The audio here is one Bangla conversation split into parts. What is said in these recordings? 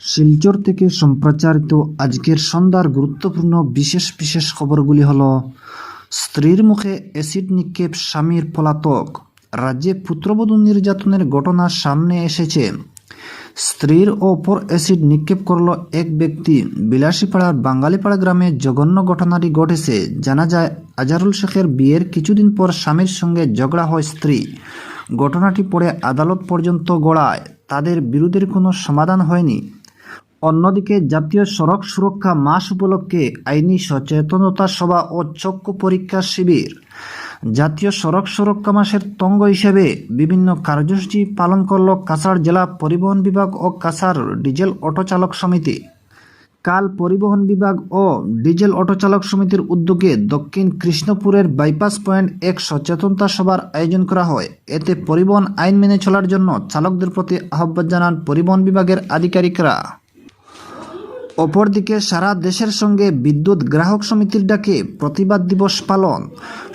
শিলচর থেকে সম্প্রচারিত আজকের সন্ধ্যার গুরুত্বপূর্ণ বিশেষ বিশেষ খবরগুলি হল, স্ত্রীর মুখে অ্যাসিড নিক্ষেপ স্বামীর পলাতক, রাজ্যে পুত্রবধূ নির্যাতনের ঘটনা সামনে এসেছে। স্ত্রীর ওপর অ্যাসিড নিক্ষেপ করল এক ব্যক্তি। বিলাসীপাড়ার বাঙালিপাড়া গ্রামে জঘন্য ঘটনাটি ঘটেছে। জানা যায়, আজারুল শেখের বিয়ের কিছুদিন পর স্বামীর সঙ্গে ঝগড়া হয় স্ত্রী। ঘটনাটি পরে আদালত পর্যন্ত গড়ায়। তাদের বিরোধের কোনো সমাধান হয়নি। অন্যদিকে জাতীয় সড়ক সুরক্ষা মাস উপলক্ষে আইনি সচেতনতা সভা ও চক্ষু পরীক্ষা শিবির। জাতীয় সড়ক সুরক্ষা মাসের তঙ্গ হিসেবে বিভিন্ন কার্যসূচি পালন করল কাছাড় জেলা পরিবহন বিভাগ ও কাছাড় ডিজেল অটো চালক সমিতি। কাল পরিবহন বিভাগ ও ডিজেল অটো চালক সমিতির উদ্যোগে দক্ষিণ কৃষ্ণপুরের বাইপাস পয়েন্ট এক সচেতনতা সভার আয়োজন করা হয়। এতে পরিবহন আইন মেনে চলার জন্য চালকদের প্রতি আহ্বান জানান পরিবহন বিভাগের আধিকারিকরা। অপরদিকে সারা দেশের সঙ্গে বিদ্যুৎ গ্রাহক সমিতির ডাকে প্রতিবাদ দিবস পালন।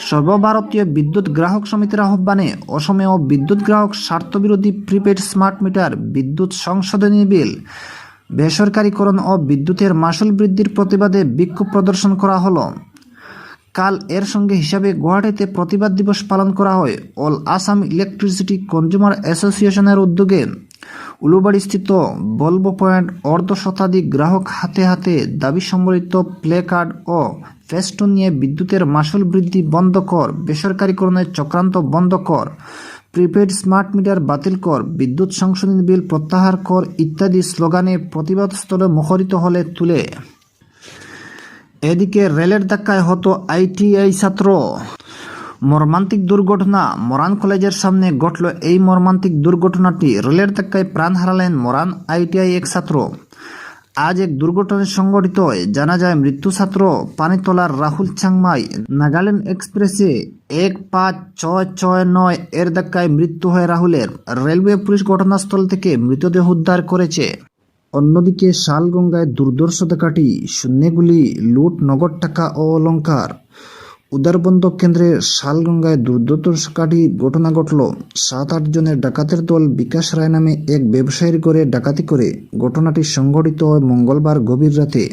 সর্বভারতীয় বিদ্যুৎ গ্রাহক সমিতির আহ্বানে অসমেও বিদ্যুৎ গ্রাহক স্বার্থবিরোধী প্রিপেড স্মার্ট মিটার, বিদ্যুৎ সংশোধনী বিল, বেসরকারীকরণ ও বিদ্যুতের মাসুল বৃদ্ধির প্রতিবাদে বিক্ষোভ প্রদর্শন করা হলো। কাল এর সঙ্গে হিসাবে গুয়াহাটিতে প্রতিবাদ দিবস পালন করা হয়। অল আসাম ইলেকট্রিসিটি কনজিউমার অ্যাসোসিয়েশনের উদ্যোগে উলুবাড়িস্থিত বলব পয়েন্ট অর্ধ শতাধিক গ্রাহক হাতে হাতে দাবি সম্বলিত প্লে কার্ড ও ফেস্টুন নিয়ে বিদ্যুতের মাসুল বৃদ্ধি বন্ধ কর, বেসরকারীকরণের চক্রান্ত বন্ধ কর, প্রিপেড স্মার্ট মিটার বাতিল কর, বিদ্যুৎ সংশোধনী বিল প্রত্যাহার কর ইত্যাদি স্লোগানে প্রতিবাদ স্থলে মুখরিত হলে তুলে। এদিকে রেলের ধাক্কায় হতো আইটিআই ছাত্র। মর্মান্তিক দুর্ঘটনা মরান কলেজের সামনে ঘটল এই মর্মান্তিক দুর্ঘটনাটি রেলের ধাক্কায় প্রাণ হারালেন মরান আইটিআই এক ছাত্র। আজ এক দুর্ঘটনা সংঘটিত জানা যায়, মৃত্যু ছাত্র পানিতলার রাহুল চাংমাই নাগাল্যান্ড এক্সপ্রেসে এক পাঁচ ছয় ছয় নয় এর ধাক্কায় মৃত্যু হয় রাহুলের। রেলওয়ে পুলিশ ঘটনাস্থল থেকে মৃতদেহ উদ্ধার করেছে। অন্যদিকে শালগঙ্গায় দুর্দর্শ ডাকাটি শূন্যগুলি, লুট, নগদ টাকা ও অলঙ্কার উদারবন্ধ কেন্দ্রে শালগঙ্গায় দুর্দর্শকারী ঘটনা ঘটল। সাত, আট জনের ডাকাতের দল বিকাশ রায় নামে এক ব্যবসায়ীর ঘরে ডাকাতি করে ঘটনাটি সংঘটিত হয় মঙ্গলবার গভীর রাতে।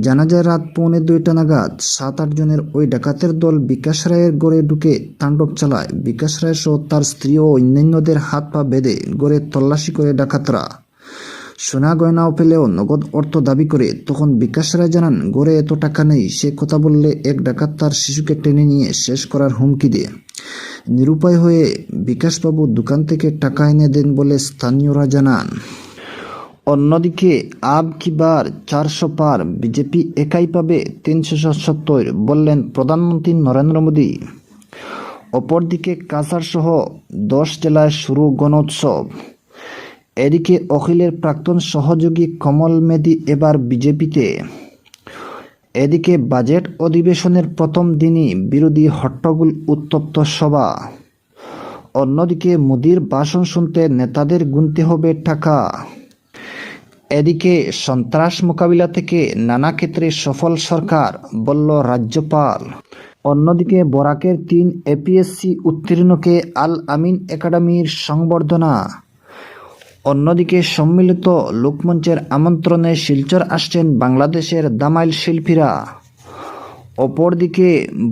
জানা যায়, রাত পৌনে দুইটা নাগাদ সাত, আট জনের ওই ডাকাতের দল বিকাশ রায়ের গড়ে ঢুকে তাণ্ডব চালায়। বিকাশ রায় সহ তার স্ত্রী ও অন্যান্যদের হাত পা বেঁধে গড়ে তল্লাশি করে ডাকাতরা। সোনা গয়নাও পেলেও নগদ অর্থ দাবি করে, তখন বিকাশ রায় জানান, গড়ে এত টাকা নেই। সে কথা বললে এক ডাকাত তার শিশুকে টেনে নিয়ে শেষ করার হুমকি দেয়। নিরুপায় হয়ে বিকাশবাবু দোকান থেকে টাকা এনে দেন বলে স্থানীয়রা জানান। অন্যদিকে আব কি বার চারশো পার বিজেপি একাই পাবে তিনশো সত্তর বললেন প্রধানমন্ত্রী নরেন্দ্র মোদী। অপরদিকে কাছাড় সহ দশ জেলায় শুরু গণোৎসব। এদিকে অখিলের প্রাক্তন সহযোগী কমল মেদি এবার বিজেপিতে। এদিকে বাজেট অধিবেশনের প্রথম দিনই বিরোধী হট্টগোল উত্তপ্ত সভা। অন্যদিকে মোদির ভাষণ শুনতে নেতাদের গুনতে হবে টাকা। এদিকে সন্ত্রাস মোকাবিলা থেকে নানা ক্ষেত্রে সফল সরকার, বলল রাজ্যপাল। অন্যদিকে বরাকের তিন এপিএসসি উত্তীর্ণকে আল আমিন একাডেমির সংবর্ধনা। অন্যদিকে সম্মিলিত লোকমঞ্চের আমন্ত্রণে শিলচর আসছেন বাংলাদেশের দামাইল শিল্পীরা। অপরদিকে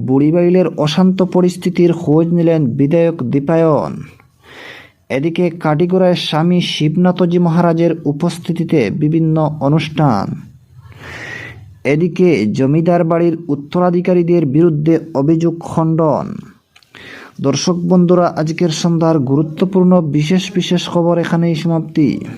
বুড়িবাইলের অশান্ত পরিস্থিতির খোঁজ নিলেন বিধায়ক দীপায়ন। এদিকে কাটিগড়ায় স্বামী শিবনাথজি মহারাজের উপস্থিতিতে বিভিন্ন অনুষ্ঠান। এদিকে জমিদার বাড়ির উত্তরাধিকারীদের বিরুদ্ধে অভিযোগ খণ্ডন। দর্শক বন্ধুরা আজকের সন্ধ্যার গুরুত্বপূর্ণ বিশেষ বিশেষ খবর এখানেই সমাপ্তি।